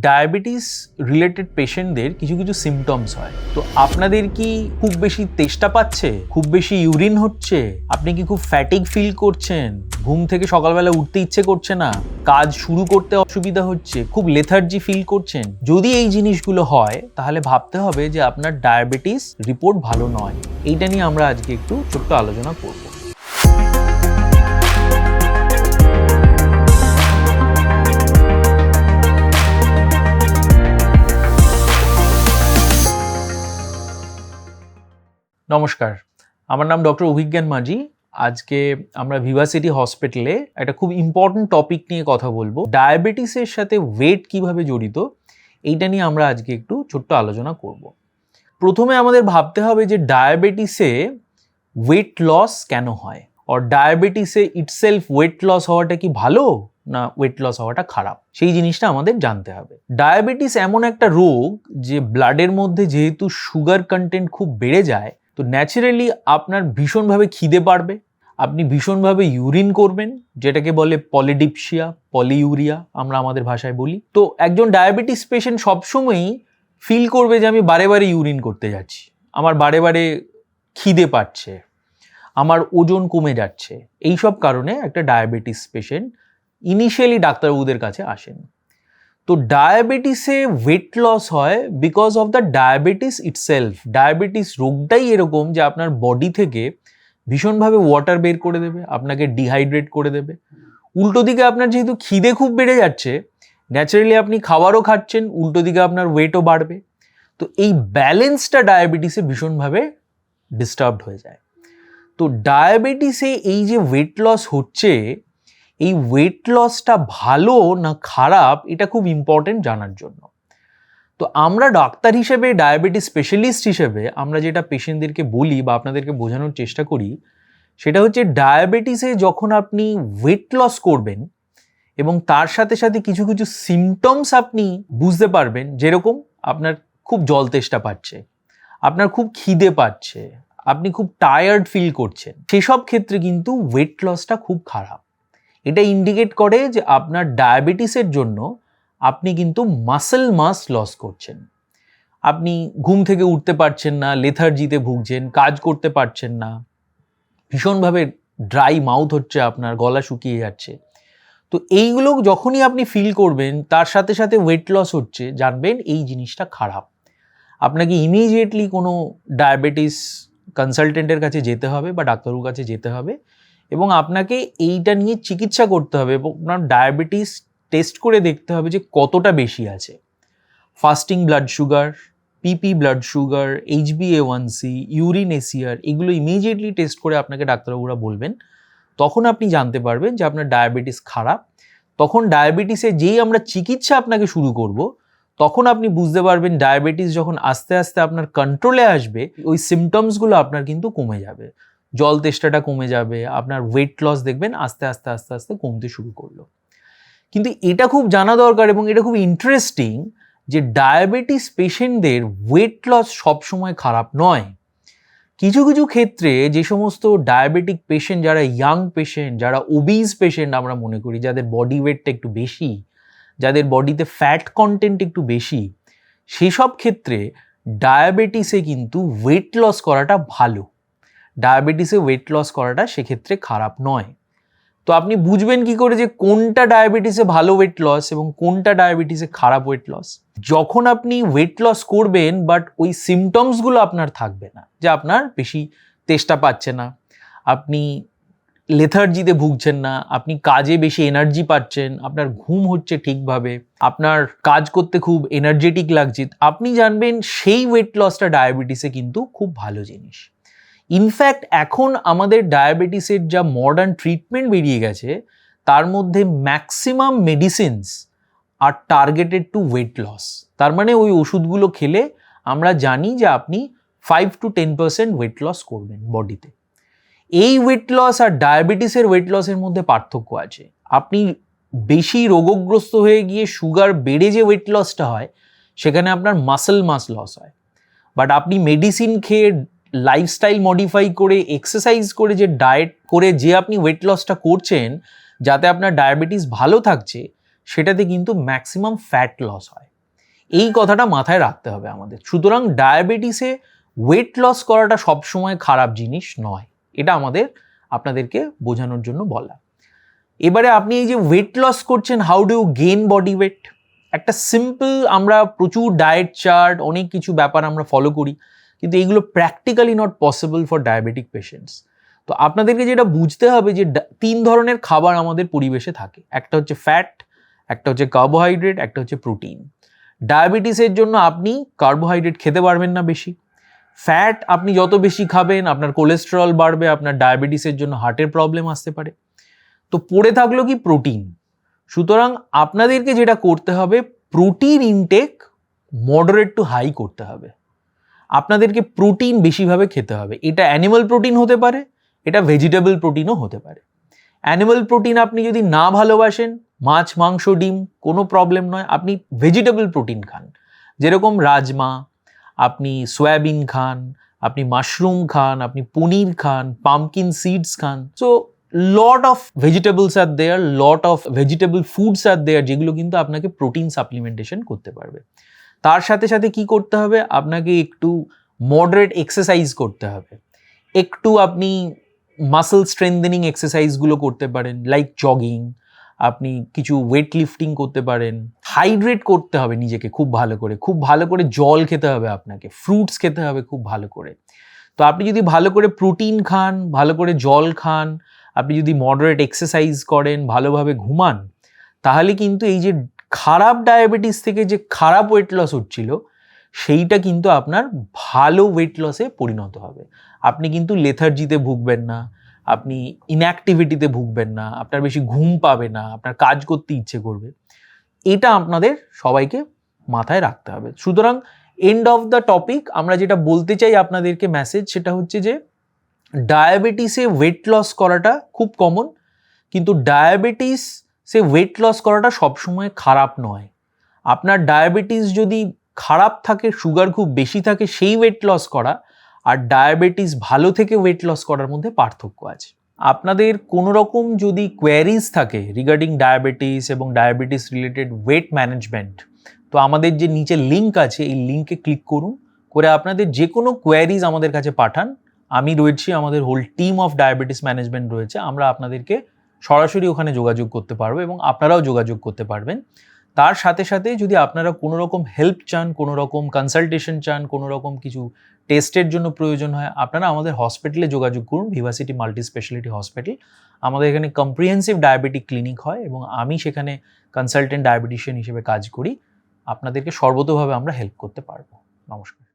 Diabetes related পেশেন্টদের কিছু কিছু সিমটমস হয়। তো আপনাদের কি খুব বেশি তেষ্টা পাচ্ছে? খুব বেশি ইউরিন হচ্ছে? আপনি কি খুব ফ্যাটিক ফিল করছেন? ঘুম থেকে সকালবেলা উঠতে ইচ্ছে করছে না? কাজ শুরু করতে অসুবিধা হচ্ছে? খুব লেথার্জি ফিল করছেন? যদি এই জিনিসগুলো হয়, তাহলে ভাবতে হবে যে আপনার ডায়াবেটিস রিপোর্ট ভালো নয়। এইটা নিয়ে আমরা আজকে একটু ছোট্ট আলোচনা করব। নমস্কার। আমার নাম ডক্টর অভিজ্ঞান মাঝি। আজকে আমরা ভিভাসিটি হসপিটালে একটা খুব ইম্পর্ট্যান্ট টপিক নিয়ে কথা বলব। ডায়াবেটিসের সাথে ওয়েট কীভাবে জড়িত, এইটা নিয়ে আমরা আজকে একটু ছোট্ট আলোচনা করব। প্রথমে আমাদের ভাবতে হবে যে ডায়াবেটিসে ওয়েট লস কেন হয়? আর ডায়াবেটিসে ইটসেলফ ওয়েট লস হওয়াটা কি ভালো, না ওয়েট লস হওয়াটা খারাপ? সেই জিনিসটা আমাদের জানতে হবে। ডায়াবেটিস এমন একটা রোগ যে ব্লাডের মধ্যে যেহেতু সুগার কন্টেন্ট খুব বেড়ে যায় তো ন্যাচারালি আপনার ভীষণভাবে খিদে বাড়বে আপনি ভীষণভাবে ইউরিন করবেন, যেটাকে বলে পলিডিপসিয়া পলিইউরিয়া আমরা আমাদের ভাষায় বলি। তো একজন ডায়াবেটিস পেশেন্ট সবসময়ই ফিল করবে যে আমি বারে বারে ইউরিন করতে যাচ্ছি। আমার বারে বারে খিদে পাচ্ছে, আমার ওজন কমে যাচ্ছে। এই সব কারণে একটা ডায়াবেটিস পেশেন্ট ইনিশিয়ালি ডাক্তারবাবুদের কাছে আসেন। তো ডায়াবেটিসে ওয়েট লস হয় because of the diabetes itself diabetes রোগটাই এরকম যে আপনার বডি থেকে ভীষণভাবে ওয়াটার বের করে দেবে, আপনাকে ডিহাইড্রেট করে দেবে। উল্টো দিকে আপনার যেহেতু খিদে খুব বেড়ে যাচ্ছে ন্যাচারালি আপনি খাবারও খাচ্ছেন, উল্টো দিকে আপনার ওয়েটও বাড়বে। তো এই ব্যালেন্সটা ডায়াবেটিসে ভীষণভাবে ডিস্টার্বড হয়ে যায়। তো ডায়াবেটিসে এই যে ওয়েট লস হচ্ছে এই ওয়েট লসটা ভালো না খারাপ, এটা খুব ইম্পর্টেন্ট জানার জন্য। তো আমরা ডাক্তার হিসেবে ডায়াবেটিস স্পেশালিস্ট হিসেবে আমরা যেটা পেশেন্টদেরকে বলি বা আপনাদেরকে বোঝানোর চেষ্টা করি, সেটা হচ্ছে ডায়াবেটিসে যখন আপনি ওয়েট লস করবেন এবং তার সাথে সাথে কিছু কিছু সিমটমস আপনি বুঝতে পারবেন, যেরকম আপনার খুব জল তেষ্টা পাচ্ছে, আপনার খুব খিদে পাচ্ছে, আপনি খুব টায়ার্ড ফিল করছেন, সেসব ক্ষেত্রে কিন্তু ওয়েট লসটা খুব খারাপ। এটা ইন্ডিকেট করে যে আপনার ডায়াবেটিসের জন্য আপনি কিন্তু মাসেল মাস লস করছেন। আপনি ঘুম থেকে উঠতে পারছেন না লেথার্জিতে ভুগছেন, কাজ করতে পারছেন না, ভীষণভাবে ড্রাই মাউথ হচ্ছে আপনার, গলা শুকিয়ে যাচ্ছে। তো এইগুলো যখনই আপনি ফিল করবেন, তার সাথে সাথে ওয়েট লস হচ্ছে, জানবেন এই জিনিসটা খারাপ। আপনাকে ইমিডিয়েটলি কোনো ডায়াবেটিস কনসালটেন্টের কাছে যেতে হবে বা ডাক্তারবাবুর কাছে যেতে হবে এবং আপনাকে এইটা নিয়ে চিকিৎসা করতে হবে এবং আপনার ডায়াবেটিস টেস্ট করে দেখতে হবে যে কতটা বেশি আছে। Fasting blood sugar, PP blood sugar, H HbA one C, urine ACR এগুলো ইমিডিয়েটলি টেস্ট করে আপনাকে ডাক্তারবাবুরা বলবেন। তখন আপনি জানতে পারবেন যে আপনার ডায়াবেটিস খারাপ। তখন ডায়াবেটিসে যেই আমরা চিকিৎসা আপনাকে শুরু করব, তখন আপনি বুঝতে পারবেন ডায়াবেটিস যখন আস্তে আস্তে আপনার কন্ট্রোলে আসবে, ওই সিমটমসগুলো আপনার কিন্তু কমে যাবে। জল তেষ্টাটা কমে যাবে, আপনার ওয়েট লস দেখবেন আস্তে আস্তে আস্তে আস্তে কমতে শুরু করল। কিন্তু এটা খুব জানা দরকার এবং এটা খুব ইন্টারেস্টিং যে ডায়াবেটিস পেশেন্টদের ওয়েট লস সবসময় খারাপ নয়। কিছু কিছু ক্ষেত্রে যে সমস্ত ডায়াবেটিক পেশেন্ট যারা ইয়াং পেশেন্ট যারা ওবিজ পেশেন্ট আমরা মনে করি, যাদের বডি ওয়েটটা একটু বেশি, যাদের বডিতে ফ্যাট কন্টেন্ট একটু বেশি, সেসব ক্ষেত্রে ডায়াবেটিসে কিন্তু ওয়েট লস করাটা ভালো। ডায়াবেটিসে ওয়েট লস করাটা সেক্ষেত্রে খারাপ নয়। তো আপনি বুঝবেন কি করে যে কোনটা ডায়াবেটিসে ভালো ওয়েট লস এবং কোনটা ডায়াবেটিসে খারাপ ওয়েট লস যখন আপনি ওয়েট লস করবেন বাট ওই সিমটমসগুলো আপনার থাকবে না, যে আপনার বেশি তেষ্টা পাচ্ছে না, আপনি লেথার্জিতে ভুগছেন না, আপনি কাজে বেশি এনার্জি পাচ্ছেন, আপনার ঘুম হচ্ছে ঠিকভাবে, আপনার কাজ করতে খুব এনার্জেটিক লাগছে, আপনি জানবেন সেই ওয়েট লসটা ডায়াবেটিসে কিন্তু খুব ভালো জিনিস। ইনফ্যাক্ট এখন আমাদের ডায়াবেটিসের যা মডার্ন ট্রিটমেন্ট বেরিয়ে গেছে, তার মধ্যে ম্যাক্সিমাম মেডিসিনস আর টার্গেটেড টু ওয়েট লস তার মানে ওই ওষুধগুলো খেলে আমরা জানি যে আপনি five to ten percent weight loss করবেন বডিতে। এই ওয়েট লস আর ডায়াবেটিসের ওয়েট লসের মধ্যে পার্থক্য আছে। আপনি বেশি রোগগ্রস্ত হয়ে গিয়ে সুগার বেড়ে যে ওয়েট লসটা হয়, সেখানে আপনার মাসেল মাস লস হয়। বাট আপনি মেডিসিন খেয়ে লাইফস্টাইল মডিফাই করে এক্সারসাইজ করে যে ডায়েট করে যে আপনি ওয়েট লসটা করছেন, যাতে আপনার ডায়াবেটিস ভালো থাকছে, সেটাতে কিন্তু ম্যাক্সিমাম ফ্যাট লস হয়। এই কথাটা মাথায় রাখতে হবে আমাদের। সুতরাং ডায়াবেটিসে ওয়েট লস করাটা সবসময় খারাপ জিনিস নয়। এটা আমাদের, আপনাদেরকে বোঝানোর জন্য বলা। এবারে আপনি এই যে ওয়েট লস করছেন how do gain body weight একটা সিম্পল আমরা প্রচুর ডায়েট চার্ট অনেক কিছু ব্যাপার আমরা ফলো করি। কিন্তু এইগুলো practically not possible for diabetic patients তো আপনাদেরকে যেটা বুঝতে হবে যে তিন ধরনের খাবার আমাদের পরিবেশে থাকে। একটা হচ্ছে ফ্যাট একটা হচ্ছে কার্বোহাইড্রেট একটা হচ্ছে প্রোটিন ডায়াবেটিসের জন্য আপনি কার্বোহাইড্রেট খেতে পারবেন না বেশি। ফ্যাট আপনি যত বেশি খাবেন, আপনার কোলেস্টেরল বাড়বে, আপনার ডায়াবেটিসের জন্য হার্টের প্রবলেম আসতে পারে। তো পড়ে থাকল কি প্রোটিন সুতরাং আপনাদেরকে যেটা করতে হবে protein intake moderate to high করতে হবে। আপনাদেরকে প্রোটিন বেশিভাবে খেতে হবে। এটা অ্যানিমাল প্রোটিন হতে পারে, এটা ভেজিটেবল প্রোটিনও হতে পারে। অ্যানিমাল প্রোটিন আপনি যদি না ভালোবাসেন, মাছ, মাংস, ডিম, কোনো প্রবলেম নয়, আপনি ভেজিটেবল প্রোটিন খান। যেরকম রাজমা, আপনি সয়াবিন খান, আপনি মাশরুম খান, আপনি পনির খান pumpkin seeds Khan. So lot of vegetables are there lot of vegetable foods are there যেগুলো কিন্তু আপনাকে প্রোটিন সাপ্লিমেন্টেশন করতে পারবে। তার সাথে সাথে কি করতে হবে? আপনাকে একটু মডারেট এক্সারসাইজ করতে হবে। একটু আপনি মাসেল স্ট্রেংথেনিং এক্সারসাইজগুলো করতে পারেন লাইক জগিং আপনি কিছু ওয়েট লিফটিং করতে পারেন। হাইড্রেট করতে হবে নিজেকে খুব ভালো করে। খুব ভালো করে জল খেতে হবে আপনাকে ফ্রুটস খেতে হবে খুব ভালো করে। তো আপনি যদি ভালো করে প্রোটিন খান, ভালো করে জল খান, আপনি যদি মডারেট এক্সারসাইজ করেন, ভালোভাবে ঘুমান, তাহলে কিন্তু এই যে খারাপ ডায়াবেটিস থেকে যে খারাপ ওয়েট লস হচ্ছিল, সেইটা কিন্তু আপনার ভালো ওয়েট লসে পরিণত হবে। আপনি কিন্তু লেথার্জিতে ভুগবেন না, আপনি ইনঅ্যাক্টিভিটিতে ভুগবেন না, আপনার বেশি ঘুম পাবে না, আপনার কাজ করতে ইচ্ছে করবে। এটা আপনাদের সবাইকে মাথায় রাখতে হবে। সুতরাং এন্ড অফ দ্য টপিক আমরা যেটা বলতে চাই আপনাদেরকে মেসেজ সেটা হচ্ছে যে ডায়াবেটিসে ওয়েট লস করাটা খুব কমন কিন্তু ডায়াবেটিস সে ওয়েট লস করাটা সবসময় খারাপ নয়। আপনার ডায়াবেটিস যদি খারাপ থাকে সুগার খুব বেশি থাকে, সেই ওয়েট লস করা আর ডায়াবেটিস ভালো থেকে ওয়েট লস করার মধ্যে পার্থক্য আছে। আপনাদের কোনো রকম যদি কোয়ারিজ থাকে রিগার্ডিং ডায়াবেটিস এবং ডায়াবেটিস রিলেটেড ওয়েট ম্যানেজমেন্ট তো আমাদের যে নিচে লিঙ্ক আছে, এই লিঙ্কে ক্লিক করুন। করে আপনাদের যে কোনো কোয়ারিজ আমাদের কাছে পাঠান। আমি রয়েছি, আমাদের whole team of diabetes management রয়েছে। আমরা আপনাদেরকে সরাসরি ওখানে যোগাযোগ করতে পারব এবং আপনারাও যোগাযোগ করতে পারবেন। তার সাথে সাথে যদি আপনারা কোনো রকম হেল্প চান, কোনো রকম কনসালটেশন চান, কোনো রকম কিছু টেস্টের জন্য প্রয়োজন হয়, আপনারা আমাদের হসপিটালে যোগাযোগ করুন ভিভাসিটি মাল্টি স্পেশালিটি হসপিটাল আমাদের এখানে কম্প্রিহেন্সিভ ডায়াবেটিক ক্লিনিক হয় এবং আমি সেখানে কনসালটেন্ট ডায়াবেটিশিয়ান হিসেবে কাজ করি। আপনাদেরকে সর্বতোভাবে আমরা হেল্প করতে পারব। নমস্কার।